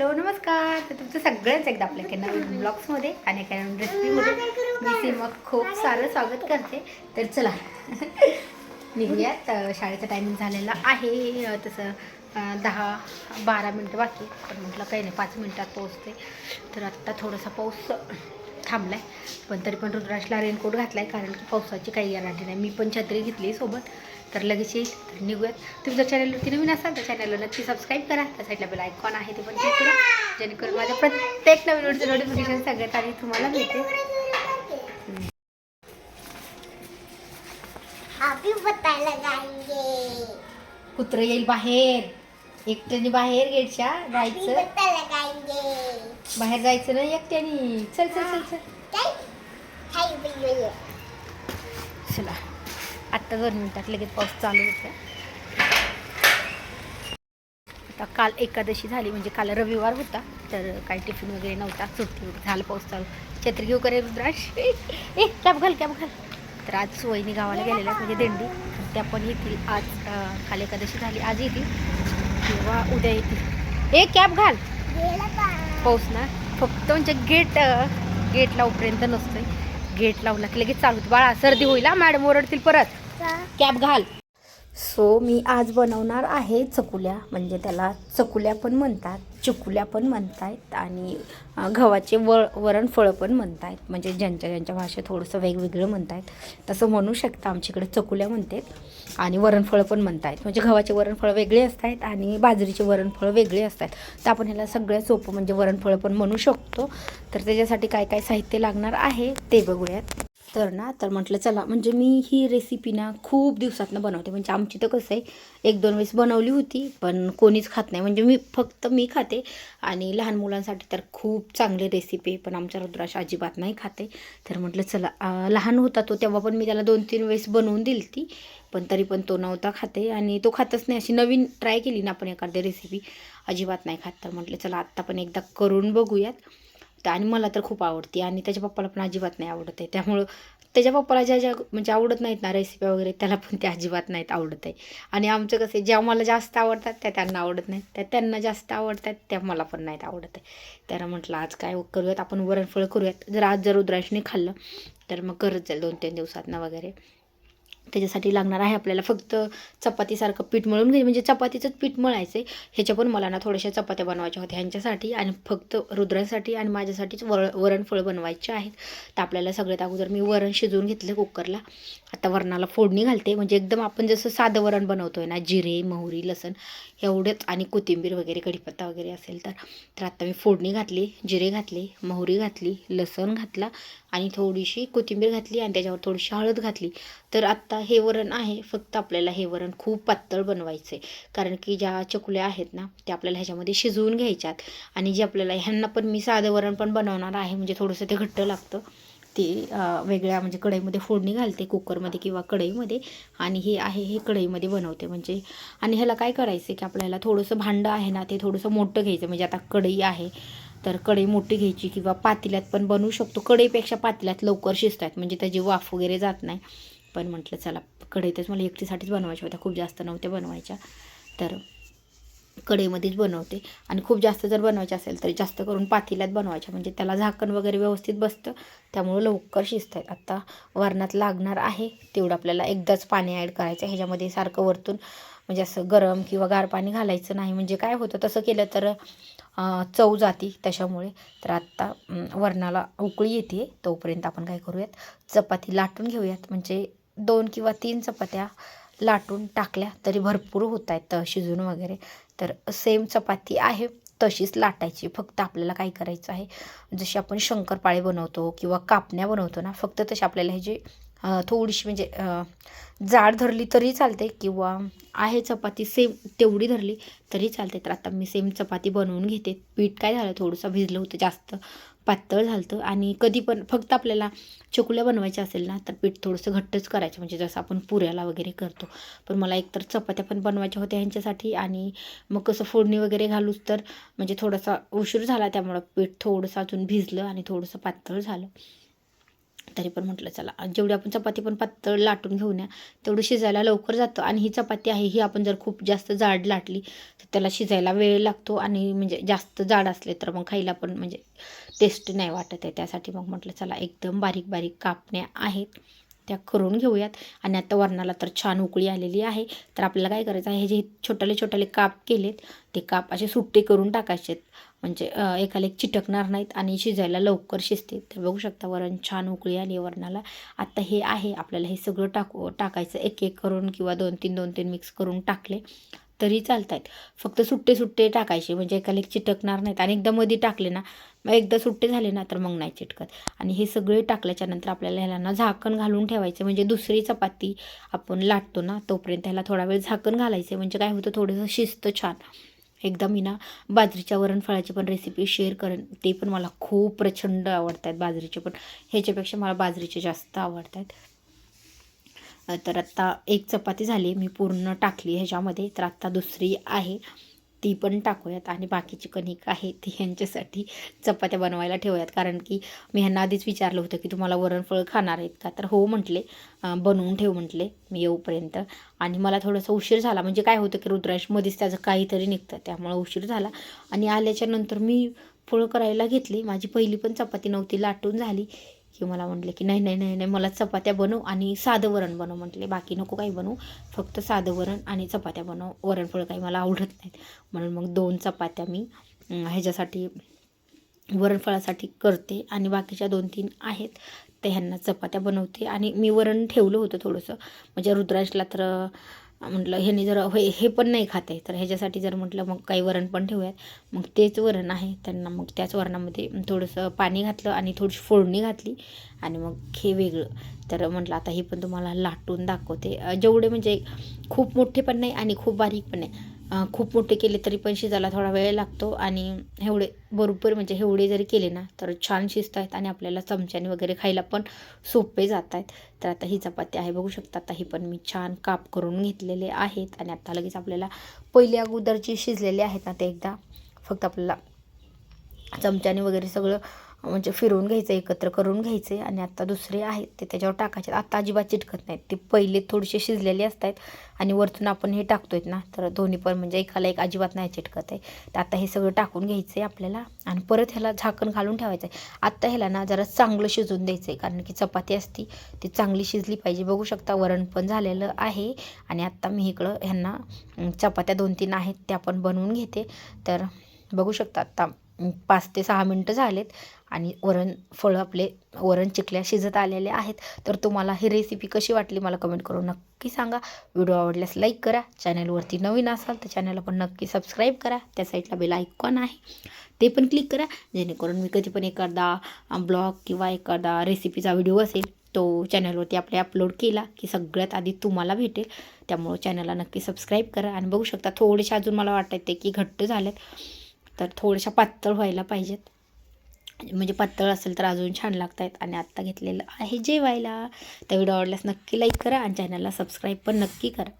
Hello नमस्कार. तर तुमचं सगळ्यांच एकदा आपल्या एका नवीन ब्लॉग्समध्ये आणि एका नवीन रेसिपीमध्ये मी सीमा खूप सारं स्वागत करते. तर चला निघूयात. शाळेचा टायमिंग झालेला आहे. तसं दहा बारा मिनटं बाकी. पण म्हटलं काही नाही पाच मिनटात पोहोचते. तर आत्ता थोडासा पाऊस थांबला आहे पण तरी पण रुद्राशला रेनकोट घातला आहे कारण की पावसाची काही गॅरंटी नाही. मी पण छत्री घेतली सोबत. तर लगेच येईल. तर निघूयात. तुम्ही जर चॅनलवरती नवीन असाल तर चॅनलला नक्की सबस्क्राईब करा. त्या साईडला बेल आयकॉन आहे ते पण क्लिक करा. जेणेकरून माझ्या प्रत्येक नवीन व्हिडिओचं नोटिफिकेशन सगळ्यात आधी तुम्हाला मिळते. कुत्रं येईल बाहेर. एकट्याने बाहेर गेटच्या जायचं. बाहेर जायचं ना एकट्याने. चल चल चल चल. चला. आत्ता दोन मिनटात लगेच पाऊस चालू होता आता काल एकादशी झाली म्हणजे काल रविवार होता तर काही टिफिन वगैरे नव्हता सुट्टी वगैरे झालं पाऊस चालू. छत्री घेऊ करे रुद्राश ए कॅब घाल कॅब घाल. तर आज सोयीनी गावाला गेलेल्या म्हणजे दिंडी. तर त्या पण येतील. आज काल एकादशी झाली आज येतील. किंवा उद्या येतील. ए कॅब घाल. पाऊस ना. फक्त म्हणजे गेट गेट लावपर्यंत नसतोय. गेट लावला की लगेच चालू बाळा सर्दी होईल मॅडम ओरडतील परत. कॅप घाल. सो मी आज बनवणार आहे चकुल्या. म्हणजे त्याला चकुल्या पण म्हणतात चकुल्या पण म्हणतायत आणि गव्हाचे व वरण फळं पण म्हणतायत म्हणजे ज्यांच्या ज्यांच्या भाषेत थोडंसं वेगवेगळं म्हणतायत तसं म्हणू शकता आमच्याकडे चकुल्या म्हणतात आणि वरणफळं पण म्हणतायत म्हणजे गव्हाचे वरणफळं वेगळे असतात आणि बाजरीचे वरणफळं वेगळे असतात. तर आपण ह्याला सगळ्यात सोपं म्हणजे वरणफळं पण म्हणू शकतो. तर त्याच्यासाठी काय काय साहित्य लागणार आहे ते बघूयात. तर ना तर म्हटलं चला म्हणजे मी ही रेसिपी ना खूप दिवसातनं बनवते. म्हणजे आमची तर कसं आहे एक दोन वेळेस बनवली होती पण कोणीच खात नाही. म्हणजे मी फक्त मी खाते आणि लहान मुलांसाठी तर खूप चांगली रेसिपी आहे पण आमच्या रुद्राश अजिबात नाही खाते. तर म्हटलं चला लहान होता तो तेव्हा पण मी त्याला दोन तीन वेळेस बनवून दिली ती पण तरी पण तो नव्हता खाते आणि तो खातच नाही. अशी नवीन ट्राय केली ना आपण एखादी रेसिपी अजिबात नाही खात. तर म्हटलं चला आत्ता पण एकदा करून बघूयात. तर आणि मला तर खूप आवडते. आणि त्याच्या पप्पाला पण अजिबात नाही आवडत आहे. त्यामुळं त्याच्या पप्पाला ज्या ज्या म्हणजे आवडत नाहीत ना रेसिपी वगैरे त्याला पण त्या अजिबात नाहीत आवडत आहे. आणि आमचं कसं आहे ज्या मला जास्त आवडतात त्या त्यांना आवडत नाहीत. त्या त्यांना जास्त आवडतात त्या मला पण नाहीत आवडत आहे. त्यानं म्हटलं आज काय करूयात? आपण वरणफळ करूयात. जर आज जर रुद्राशने खाल्लं तर मग करत जाईल दोन तीन दिवसातनं वगैरे. त्याच्यासाठी लागणार आहे आपल्याला फक्त चपातीसारखं पीठ मळून घ्यायचं म्हणजे चपातीचंच पीठ मळायचं आहे. ह्याच्या पण मला ना थोड्याशा चपात्या बनवायच्या होत्या ह्यांच्यासाठी आणि फक्त रुद्रासाठी आणि माझ्यासाठीच वर वरणफळ बनवायचे आहेत. तर आपल्याला सगळ्यात अगोदर मी वरण शिजवून घेतलं कुकरला. आता वरणाला फोडणी घालते. म्हणजे एकदम आपण जसं साधं वरण बनवतो आहे ना जिरे मोहरी लसण एवढंच आणि कोथिंबीर वगैरे कढीपत्ता वगैरे असेल तर. तर आता मी फोडणी घातली जिरे घातले मोहरी घातली लसण घातला आणि थोडीशी कोथिंबीर घातली आणि त्याच्यावर थोडीशी हळद घातली. तर आत्ता हे वरण आहे फक्त आपल्याला हे वरण खूप पातळ बनवायचं आहे कारण की ज्या चकुल्या आहेत ना त्या आपल्याला ह्याच्यामध्ये शिजवून घ्यायच्यात. आणि जे आपल्याला ह्यांना पण मी साधं वरण पण बनवणार आहे म्हणजे थोडंसं ते घट्ट लागतं. ते वेगळ्या म्हणजे कढईमध्ये फोडणी घालते कुकरमध्ये किंवा कढईमध्ये. आणि हे आहे हे कढईमध्ये बनवते. म्हणजे आणि ह्याला काय करायचं की आपल्याला थोडंसं भांडं आहे ना ते थोडंसं मोठं घ्यायचं. म्हणजे आता कढई आहे तर कढई मोठी घ्यायची किंवा पातेल्यात पण बनवू शकतो. कढईपेक्षा पातेल्यात लवकर शिजतात. म्हणजे त्याची वाफ वगैरे जात नाही. पण म्हटलं चला कढईतच मला एकटीसाठीच बनवायच्या होत्या. खूप जास्त नव्हत्या बनवायच्या. तर कढईमध्येच बनवते. आणि खूप जास्त जर बनवायचे असेल तर जास्त करून पातेल्यात बनवायच्या. म्हणजे त्याला झाकण वगैरे व्यवस्थित बसतं. त्यामुळं लवकर शिजतात आत्ता वरणात लागणार आहे. तेवढं आपल्याला एकदाच पाणी ॲड करायचं ह्याच्यामध्ये सारखं वरतून म्हणजे असं गरम किंवा गार पाणी घालायचं नाही. म्हणजे काय होतं तसं केलं तर चव जाती त्याच्यामुळे. तर आत्ता वरणाला उकळी येते तोपर्यंत आपण काय करूयात? चपाती लाटून घेऊयात. म्हणजे दोन किंवा तीन चपात्या लाटून टाकल्या तरी भरपूर होत आहेत शिजून वगैरे. तर सेम चपाती आहे तशीच लाटायची. फक्त आपल्याला काय करायचं आहे जशी आपण शंकरपाळे बनवतो किंवा कापण्या बनवतो ना फक्त तशी आपल्याला हे जे थोडीशी म्हणजे जाड धरली तरी चालते किंवा आहे चपाती सेम तेवढी धरली तरी चालते. तर आता मी सेम चपाती बनवून घेते. पीठ काय झालं थोडंसं भिजलं होतं जास्त. पातळ झालतं आणि कधी पण फक्त आपल्याला चकुल्या बनवायच्या असेल ना तर पीठ थोडंसं घट्टच करायचं. म्हणजे जसं आपण पुऱ्याला वगैरे करतो. पण मला एकतर चपात्या पण बनवायच्या होत्या ह्यांच्यासाठी आणि मग कसं फोडणी वगैरे घालूच तर म्हणजे थोडासा उशीर झाला त्यामुळं पीठ थोडंसं अजून भिजलं आणि थोडंसं पातळ झालं. तरी पण म्हटलं चला जेवढी आपण चपाती पण पातळ लाटून घेऊन या तेवढं शिजायला लवकर जातं. आणि ही चपाती आहे ही आपण जर खूप जास्त जाड लाटली तर त्याला शिजायला वेळ लागतो. आणि म्हणजे जास्त जाड असले तर मग खायला पण म्हणजे टेस्ट नाही वाटत आहे. त्यासाठी मग म्हटलं चला एकदम बारीक बारीक कापण्या आहेत. त्या करून घेऊयात. आणि आता वरणाला तर छान उकळी आलेली आहे. तर आपल्याला काय करायचं आहे हे जे छोटाले छोटाले काप केलेत ते काप असे सुट्टे करून टाकायचे म्हणजे एकाला एक चिटकणार नाहीत आणि शिजायला लवकर शिजते. तर बघू शकता वरण छान उकळी आली वरणाला. आता हे आहे आपल्याला हे सगळं टाकू टाकायचं एक एक करून किंवा दोन तीन दोन तीन मिक्स करून टाकले. तरी चालत आहेत फक्त सुट्टे सुट्टे टाकायचे म्हणजे एकाला एक चिटकणार नाहीत. आणि एकदा मध्ये टाकले ना मग एकदा सुट्टे झाले ना तर मग नाही चिटकत. आणि हे सगळे टाकल्याच्या नंतर आपल्याला ह्याला ना झाकण घालून ठेवायचं. म्हणजे दुसरी चपाती आपण लाटतो ना तोपर्यंत ह्याला थोडा वेळ झाकण घालायचं. म्हणजे काय होतं थोडंसं शिस्त छान. एकदा मी ना बाजरीच्या वरणफळाची पण रेसिपी शेअर करेन. ते पण मला खूप प्रचंड आवडत आहेत बाजरीचे पण. ह्याच्यापेक्षा मला बाजरीचे जास्त आवडत आहेत तर आत्ता एक चपाती झाली मी पूर्ण टाकली ह्याच्यामध्ये. तर आत्ता दुसरी आहे ती पण टाकूयात. आणि बाकीची कणिक आहे ती ह्यांच्यासाठी चपात्या बनवायला ठेवूयात. कारण की मी ह्यांना आधीच विचारलं होतं की तुम्हाला वरणफळ खाणार आहेत का? तर हो म्हटले बनवून ठेव म्हटले मी येऊपर्यंत. आणि मला थोडासा उशीर झाला. म्हणजे काय होतं की रुद्रांशमध्येच त्याचं काहीतरी निघतं त्यामुळं उशीर झाला. आणि आल्याच्यानंतर मी फळं करायला घेतली. माझी पहिली पण चपाती नव्हती लाटून झाली. की मला म्हटले की नाही नाही नाही नाही मला चपात्या बनव आणि साधं वरण बनव. म्हटले बाकी नको काही बनवू फक्त साधं वरण आणि चपात्या बनव वरणफळ काही मला आवडत नाहीत. म्हणून मग दोन चपात्या मी ह्याच्यासाठी वरणफळासाठी करते आणि बाकीच्या दोन तीन आहेत ते ह्यांना चपात्या बनवते. आणि मी वरण ठेवलं होतं थोडंसं. म्हणजे रुद्रांशला तर म्हटलं ह्याने जर हे हे पण नाही खाते तर ह्याच्यासाठी जर म्हटलं मग काही वरण पण ठेवूयात. मग तेच वरण आहे. त्यांना मग त्याच वरणामध्ये थोडंसं पाणी घातलं आणि थोडीशी फोडणी घातली आणि मग हे वेगळं. तर म्हटलं आता हे पण तुम्हाला लाटून दाखवते. जेवढे म्हणजे खूप मोठे पण नाही आणि खूप बारीक पण नाही. खूप मोठे केले तरी पण शिजायला थोडा वेळ लागतो आणि एवढे बरोबर म्हणजे एवढे जरी केले ना तर छान शिजत आहेत आणि आपल्याला चमच्याने वगैरे खायला पण सोपे जात आहेत तर आता ही चपाती आहे बघू शकता. आता ही पण मी छान काप करून घेतलेले आहेत आणि आता लगेच आपल्याला पहिली अगोदरची शिजलेले आहेत ना ते एकदा फक्त आपल्याला चमच्याने वगैरे सगळं म्हणजे फिरवून घ्यायचं एकत्र करून घ्यायचे आणि आत्ता दुसरे आहेत ते त्याच्यावर टाकायचे. आत्ता अजिबात चिटकत नाहीत. ते पहिले थोडेसे शिजलेले असतात आणि वरतून आपण हे टाकतोय ना तर दोन्ही पण म्हणजे एकाला एक अजिबात नाही चिटकत आहे. तर आता हे सगळं टाकून घ्यायचं आहे आपल्याला आणि परत ह्याला झाकण घालून ठेवायचं आहे आत्ता ह्याला ना जरा चांगलं शिजून द्यायचं आहे कारण की चपाती असती ती चांगली शिजली पाहिजे. बघू शकता वरण पण झालेलं आहे आणि आत्ता मी इकडं ह्यांना चपात्या दोन तीन आहेत त्या पण बनवून घेते. तर बघू शकता आत्ता पाच ते सहा मिनटं झालेत आणि वरण फळं आपले वरण चिकल्या शिजत आलेले आहेत. तर तुम्हाला ही रेसिपी कशी वाटली मला कमेंट करून नक्की सांगा. व्हिडिओ आवडल्यास लाईक करा. चॅनलवरती नवीन असाल तर चॅनलला पण नक्की सबस्क्राईब करा. त्या साईडला बेल आयकॉन आहे. ते पण क्लिक करा. जेणेकरून मी कधी पण एखादा ब्लॉग किंवा एखादा रेसिपीचा व्हिडिओ असेल तो चॅनलवरती आपल्या अपलोड केला की सगळ्यात आधी तुम्हाला भेटेल. त्यामुळं चॅनलला नक्की सबस्क्राईब करा. आणि बघू शकता थोडेसे अजून मला वाटत ते की घट्ट झालेत. तर थोड्याशा पातळ व्हायला पाहिजेत. म्हणजे पातळ असेल तर अजून छान लागत आहेत आणि आत्ता घेतलेलं आहे जेवायला. तर व्हिडिओ आवडल्यास नक्की लाईक करा आणि चॅनलला सबस्क्राईब पण नक्की करा.